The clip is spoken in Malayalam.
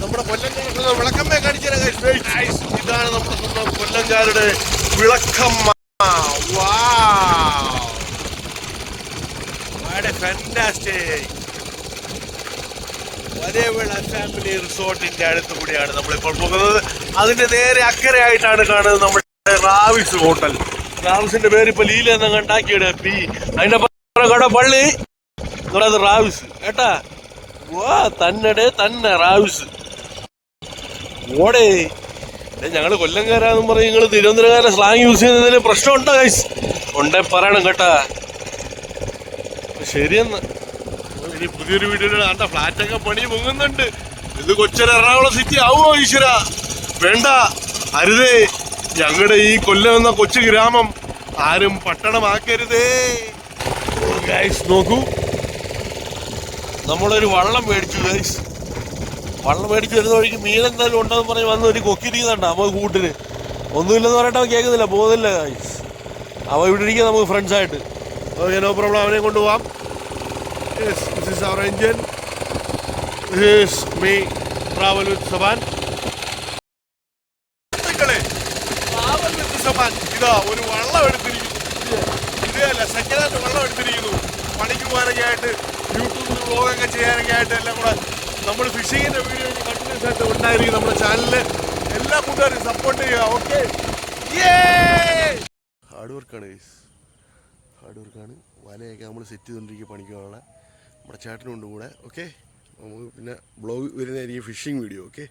നമ്മുടെ കൊല്ലംകാരുടെ വിളക്കമ്മ കാണിച്ചാൽ ഇതാണ് നമ്മുടെ സ്വന്തം കൊല്ലംകാരുടെ വിളക്കമ്മ വരേവിള ഫാമിലി റിസോർട്ടിന്റെ അടുത്ത് കൂടിയാണ് നമ്മളിപ്പോൾ പോകുന്നത്. അതിന്റെ നേരെ അക്കരയായിട്ടാണ് കാണുന്നത് നമ്മുടെ റാവിസ് ഹോട്ടൽ. റാവിസിന്റെ പേര് ഇപ്പൊ ലീല എന്നങ്ങ് ഉണ്ടാക്കിയിട പി അതിന്റെ കട പള്ളി അത് റാവിസ്. കേട്ടാ? വാ തന്നെടേ തന്നെ റാവിസ്. ഓടേ. കൊല്ലം കൊല്ലംകാരാന്നും പറഞ്ഞ് നിങ്ങൾ തിരുവനന്തപുരക്കാരെ സ്ലാങ് യൂസ് ചെയ്യുന്നതിന് പ്രശ്നമുണ്ടോ ഗൈസ് ഉണ്ടേ പറയണം കേട്ടാ. ശരിയെന്ന്. ഇനി പുതിയൊരു വീഡിയോയിൽ കണ്ട ഫ്ലാറ്റൊക്കെ പണി പൊങ്ങുന്നുണ്ട് ഇത് കൊച്ചൊരു എറണാകുളം സിറ്റി ആവുമോ ഈശ്വര? വേണ്ട. അരുതേ. ഞങ്ങളുടെ ഈ കൊല്ലം എന്ന കൊച്ചു ഗ്രാമം ആരും പട്ടണമാക്കരുതേ. ഗൈസ് നോക്കൂ. നമ്മളൊരു വള്ളം മേടിച്ചു ഗൈസ് വള്ളം മേടിച്ചു വരുന്ന വഴിക്ക് മീൻ എന്തായാലും ഉണ്ടെന്ന് പറഞ്ഞ് വന്ന് ഒരു കൊക്കിരിക്കുന്നുണ്ട് അമ്മ കൂട്ടിന്. ഒന്നുമില്ലെന്ന് പറഞ്ഞിട്ട് അവൻ കേൾക്കുന്നില്ല. പോകുന്നില്ല ഗൈസ് അവ ഇവിടെ ഇരിക്കുക നമുക്ക് ഫ്രണ്ട്സായിട്ട് ഓക്കെ നോ പ്രോബ്ലം അവനെ engine. This is me, travel with Saban. സുഹൃത്തുക്കളെ, travel with Saban. ഇതാ ഒരു വള്ളം എടുത്തിരിക്കുന്നു. ഇതല്ല സെക്കൻഡ് ഹാൻഡ് വള്ളം എടുത്തിരിക്കുന്നു. പണിക്ക് പോകാനൊക്കെ ആയിട്ട് യൂട്യൂബിൽ വ്ളോഗൊക്കെ ചെയ്യാനൊക്കെ ആയിട്ട് എല്ലാം കൂടെ നമ്മൾ ഫിഷിങ്ങിന്റെ വീഡിയോ കണ്ടിന്യൂസ് ആയിട്ട് ഉണ്ടായിരിക്കും നമ്മുടെ ചാനലിൽ എല്ലാ കൂട്ടുകാരും സപ്പോർട്ട് ചെയ്യുക ഓക്കെ ഹാർഡ് വർക്കാണ് ഹാർഡ് വർക്കാണ് വലയൊക്കെ നമ്മൾ സെറ്റ് ചെയ്തുകൊണ്ടിരിക്കുക പണിക്കാനുള്ള. നമ്മുടെ ചേട്ടനുണ്ട് കൂടെ ഓക്കെ നമുക്ക് പിന്നെ ബ്ലോഗ് വരുന്നതായിരിക്കും ഫിഷിംഗ് വീഡിയോ ഓക്കെ